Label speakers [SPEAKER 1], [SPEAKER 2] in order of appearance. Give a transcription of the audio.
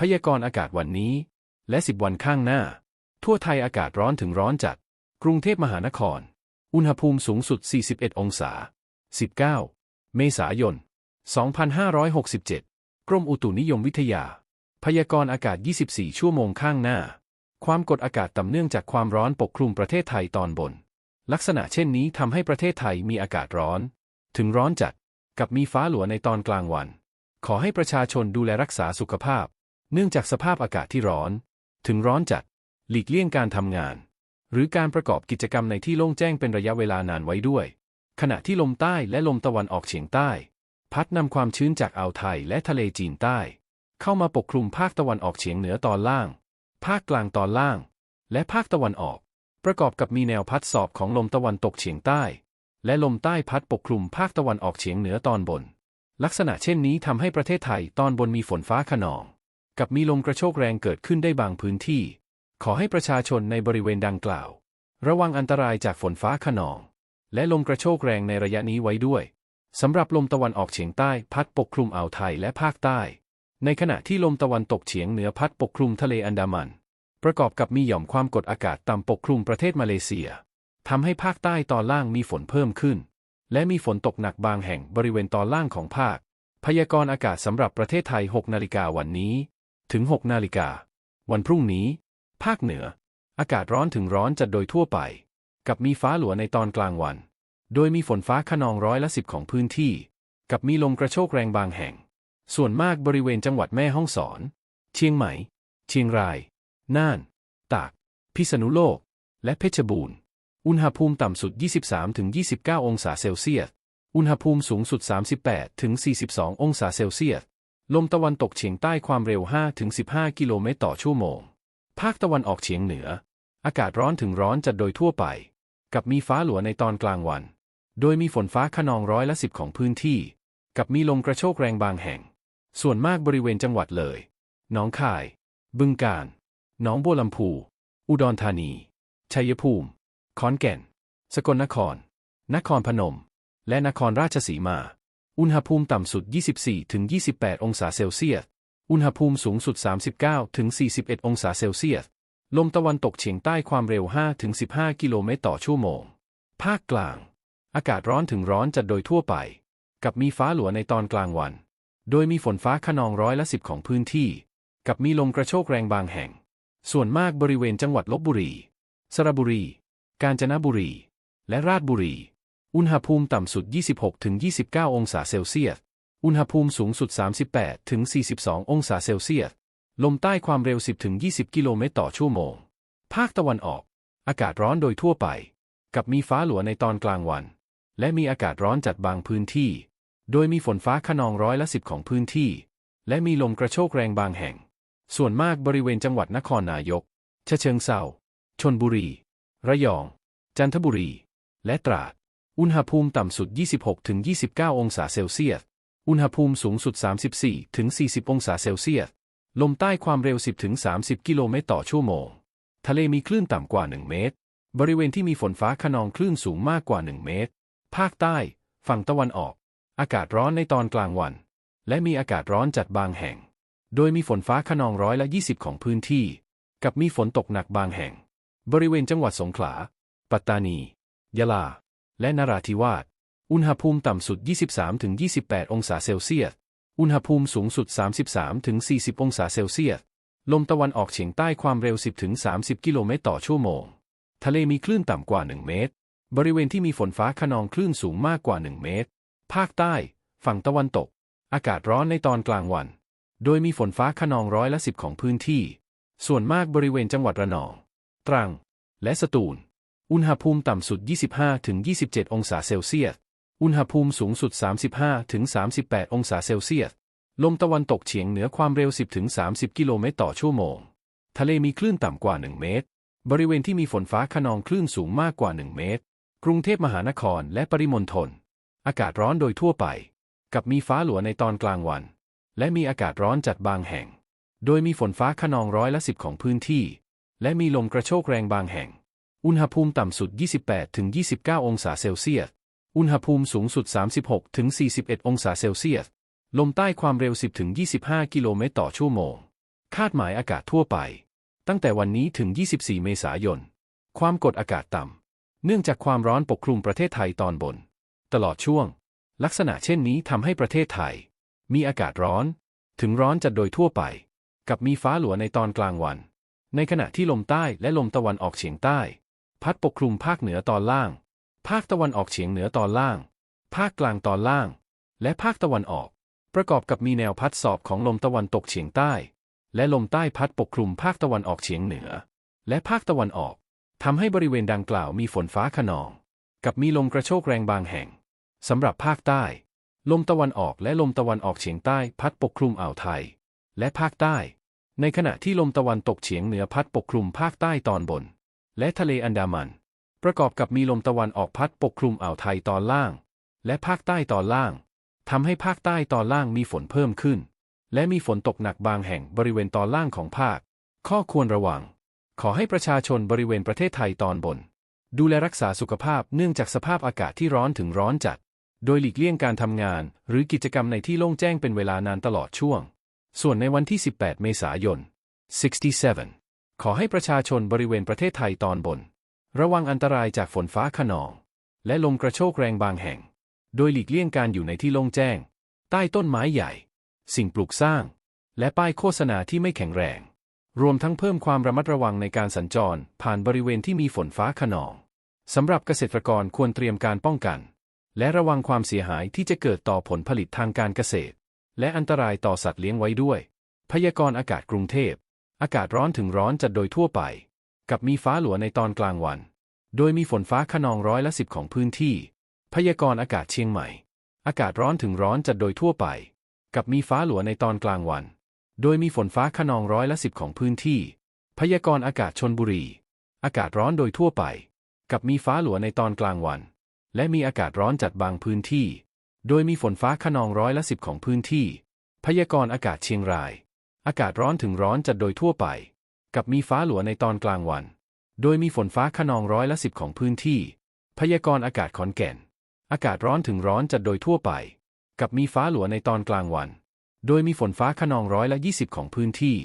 [SPEAKER 1] พยากรณ์อากาศวันนี้ และ 10 วันข้างหน้า ทั่วไทยอากาศร้อนถึงร้อนจัด กรุงเทพมหานคร อุณหภูมิสูงสุด 41 องศา 19 เมษายน 2567 กรมอุตุนิยมวิทยา พยากรณ์อากาศ 24 ชั่วโมงข้างหน้า ความกดอากาศต่ำเนื่องจากความร้อนปกคลุมประเทศไทยตอนบน ลักษณะเช่นนี้ทำให้ประเทศไทยมีอากาศร้อน ถึงร้อนจัด กับมีฟ้าหลัวในตอนกลางวัน ขอให้ประชาชนดูแลรักษาสุขภาพ เนื่องจากสภาพอากาศที่ร้อน ถึงร้อนจัด หลีกเลี่ยงการทำงาน หรือการประกอบกิจกรรมในที่โล่งแจ้งเป็นระยะเวลานานไว้ด้วย ขณะที่ลมใต้และลมตะวันออกเฉียงใต้ พัดนำความชื้นจากอ่าวไทยและทะเลจีนใต้ เข้ามาปกคลุมภาคตะวันออกเฉียงเหนือตอนล่าง ภาคกลางตอนล่าง และภาคตะวันออก ประกอบกับมีแนวพัดสอบของลมตะวันตกเฉียงใต้ และลมใต้พัดปกคลุมภาคตะวันออกเฉียงเหนือตอนบน ลักษณะเช่นนี้ทำให้ประเทศไทยตอนบนมีฝนฟ้าขนอง กับมีลมกระโชกแรงเกิดขึ้นได้บางพื้นที่ ขอให้ประชาชนในบริเวณดังกล่าว ระวังอันตรายจากฝนฟ้าขนอง และลมกระโชกแรงในระยะนี้ไว้ด้วยสำหรับลมตะวันออกเฉียงใต้พัดปกคลุมอ่าวไทยและภาคใต้ ในขณะที่ลมตะวันตกเฉียงเหนือพัดปกคลุมทะเลอันดามัน ประกอบกับมีหย่อมความกดอากาศต่ำปกคลุมประเทศมาเลเซียทำให้ภาคใต้ตอนล่างมีฝนเพิ่มขึ้น และมีฝนตกหนักบางแห่งบริเวณตอนล่างของภาค พยากรณ์อากาศสำหรับประเทศไทย 6 นาฬิกาวันนี้ ถึง 6 นาฬิกา วันพรุ่งนี้ ภาคเหนือ อากาศร้อนถึงร้อนจัดโดยทั่วไป กับมีฟ้าหลัวในตอนกลางวัน โดยมีฝนฟ้าขนองร้อยละสิบของพื้นที่ กับมีลมกระโชกแรงบางแห่ง ส่วนมากบริเวณจังหวัดแม่ฮ่องสอน เชียงใหม่ เชียงราย น่าน ตาก พิษณุโลก และเพชรบูรณ์ อุณหภูมิต่ำสุด 23-29 องศาเซลเซียส อุณหภูมิสูงสุด 38-42 องศาเซลเซียส ลมตะวันตกเฉียงใต้ความเร็ว 5-15 กิโลเมตรต่อชั่วโมง ภาคตะวันออกเฉียงเหนือ อากาศร้อนถึงร้อนจัดโดยทั่วไป กับมีฟ้าหลัวในตอนกลางวัน โดยมีฝนฟ้าขนองร้อยละสิบของพื้นที่ กับมีลมกระโชกแรงบางแห่ง ส่วนมากบริเวณจังหวัดเลยหนองคาย บึงกาฬ หนองบัวลำพู อุดรธานี ชัยภูมิ ขอนแก่น สกลนคร นครพนม และนครราชสีมา อุณหภูมิต่ำสุด 24-28 องศาเซลเซียส อุณหภูมิสูงสุด 39-41 องศาเซลเซียส ลมตะวันตกเฉียงใต้ความเร็ว 5-15 กิโลเมตรต่อชั่วโมง ภาคกลาง อากาศร้อนถึงร้อนจัดโดยทั่วไป กับมีฟ้าหลัวในตอนกลางวัน โดยมีฝนฟ้าขนองร้อยละสิบของพื้นที่ กับมีลมกระโชกแรงบางแห่ง ส่วนมากบริเวณจังหวัดลบบุรี สระบุรี กาญจนบุรี และราชบุรี อุณหภูมิต่ำสุด 26-29 องศาเซลเซียส อุณหภูมิสูงสุด 38-42 องศาเซลเซียส ลมใต้ความเร็ว 10-20 กิโลเมตรต่อชั่วโมง ภาคตะวันออก อากาศร้อนโดยทั่วไป กับมีฟ้าหลัวในตอนกลางวัน และมีอากาศร้อนจัดบางพื้นที่ โดยมีฝนฟ้าขนองร้อยละสิบของพื้นที่ และมีลมกระโชกแรงบางแห่ง ส่วนมากบริเวณจังหวัดนครนายกชะเชิงเซาชนบุรี ระยอง จันทบุรี และตราด อุณหภูมิต่ำสุด 26-29 องศาเซลเซียส อุณหภูมิสูงสุด 34-40 องศาเซลเซียส ลมใต้ความเร็ว 10-30 กิโลเมตรต่อชั่วโมง ทะเลมีคลื่นต่ำกว่า 1 เมตร บริเวณที่มีฝนฟ้าขนองคลื่นสูงมากกว่า 1 เมตร ภาคใต้ ฝั่งตะวันออก อากาศร้อนในตอนกลางวัน และมีอากาศร้อนจัดบางแห่ง โดยมีฝนฟ้าขนองร้อยละ 20 ของพื้นที่ กับมีฝนตกหนักบางแห่ง บริเวณจังหวัดสงขลา ปัตตานี ยะลา และนราธิวาส อุณหภูมิต่ำสุด 23-28 องศาเซลเซียส อุณหภูมิสูงสุด 33-40 องศาเซลเซียส ลมตะวันออกเฉียงใต้ความเร็ว 10-30 กิโลเมตรต่อชั่วโมง ทะเลมีคลื่นต่ำกว่า 1 เมตร บริเวณที่มีฝนฟ้าขนองคลื่นสูงมากกว่า 1 เมตร ภาคใต้ ฝั่งตะวันตก อากาศร้อนในตอนกลางวัน โดยมีฝนฟ้าขนองร้อยละสิบของพื้นที่ ส่วนมากบริเวณจังหวัดระนอง ตรัง และสตูล อุณหภูมิต่ำสุด 25-27 องศาเซลเซียส อุณหภูมิสูงสุด 35-38 องศาเซลเซียส ลมตะวันตกเฉียงเหนือความเร็ว 10-30 กิโลเมตรต่อชั่วโมง ทะเลมีคลื่นต่ำกว่า 1 เมตร บริเวณที่มีฝนฟ้าขนองคลื่นสูงมากกว่า 1 เมตร กรุงเทพมหานครและปริมณฑล อากาศร้อนโดยทั่วไป กับมีฟ้าหลัวในตอนกลางวัน และมีอากาศร้อนจัดบางแห่ง โดยมีฝนฟ้าขนองร้อยละสิบของพื้นที่ และมีลมกระโชกแรงบางแห่ง อุณหภูมิต่ำสุด 28-29 องศาเซลเซียส อุณหภูมิสูงสุด 36-41 องศาเซลเซียส ลมใต้ความเร็ว 10-25 กิโลเมตรต่อชั่วโมง คาดหมายอากาศทั่วไป ตั้งแต่วันนี้ถึง 24 เมษายน ความกดอากาศต่ำ เนื่องจากความร้อนปกคลุมประเทศไทยตอนบน ตลอดช่วง ลักษณะเช่นนี้ทำให้ประเทศไทย มีอากาศร้อน ถึงร้อนจัดโดยทั่วไป กับมีฟ้าหลัวในตอนกลางวัน ในขณะที่ลมใต้และลมตะวันออกเฉียงใต้ พัดปกคลุมภาคเหนือตอนล่าง ภาคตะวันออกเฉียงเหนือตอนล่าง ภาคกลางตอนล่าง และภาคตะวันออก ประกอบกับมีแนวพัดสอบของลมตะวันตกเฉียงใต้ และลมใต้พัดปกคลุมภาคตะวันออกเฉียงเหนือ และภาคตะวันออกทำให้บริเวณดังกล่าวมีฝนฟ้าขนอง กับมีลมกระโชกแรงบางแห่งสำหรับภาคใต้ ลมตะวันออกและลมตะวันออกเฉียงใต้พัดปกคลุมอ่าวไทย และภาคใต้ ในขณะที่ลมตะวันตกเฉียงเหนือพัดปกคลุมภาคใต้ตอนบน และทะเลอันดามัน ประกอบกับมีลมตะวันออกพัดปกคลุมอ่าวไทยตอนล่าง และภาคใต้ตอนล่างทำให้ภาคใต้ตอนล่างมีฝนเพิ่มขึ้น และมีฝนตกหนักบางแห่งบริเวณตอนล่างของภาค ข้อควรระวัง ขอให้ประชาชนบริเวณประเทศไทยตอนบน ดูแลรักษาสุขภาพเนื่องจากสภาพอากาศที่ร้อนถึงร้อนจัด โดยหลีกเลี่ยงการทำงาน หรือกิจกรรมในที่โล่งแจ้งเป็นเวลานานตลอดช่วง ส่วนในวันที่ 18 เมษายน 67 ขอให้ประชาชนบริเวณประเทศไทยตอนบน ระวังอันตรายจากฝนฟ้าขนอง และลมกระโชกแรงบางแห่ง โดยหลีกเลี่ยงการอยู่ในที่โล่งแจ้ง ใต้ต้นไม้ใหญ่ สิ่งปลูกสร้าง และป้ายโฆษณาที่ไม่แข็งแรง รวมทั้งเพิ่มความระมัดระวังในการสัญจร ผ่านบริเวณที่มีฝนฟ้าขนองสำหรับเกษตรกรควรเตรียมการป้องกัน และระวังความเสียหายที่จะเกิดต่อผลผลิตทางการเกษตร และอันตรายต่อสัตว์เลี้ยงไว้ด้วย พยากรณ์อากาศกรุงเทพ อากาศร้อนถึงร้อนจัดโดยทั่วไป กับมีฟ้าหลัวในตอนกลางวัน โดยมีฝนฟ้าขนองร้อยละสิบของพื้นที่ พยากรณ์อากาศเชียงใหม่ อากาศร้อนถึงร้อนจัดโดยทั่วไป กับมีฟ้าหลัวในตอนกลางวัน โดยมีฝนฟ้าขนองร้อยละสิบของพื้นที่ พยากรณ์อากาศชนบุรี อากาศร้อนโดยทั่วไป กับมีฟ้าหลัวในตอนกลางวัน และมีอากาศร้อนจัดบางพื้นที่ โดยมีฝนฟ้าขนองร้อยละสิบของพื้นที่ พยากรณ์อากาศเชียงราย อากาศร้อนถึงร้อนจัดโดยทั่วไป กับมีฟ้าหลัวในตอนกลางวัน โดยมีฝนฟ้าขนองร้อยละสิบของพื้นที่ พยากรณ์อากาศขอนแก่น อากาศร้อนถึงร้อนจัดโดยทั่วไป กับมีฟ้าหลัวในตอนกลางวัน โดยมีฝนฟ้าขนองร้อยละยี่สิบของพื้นที่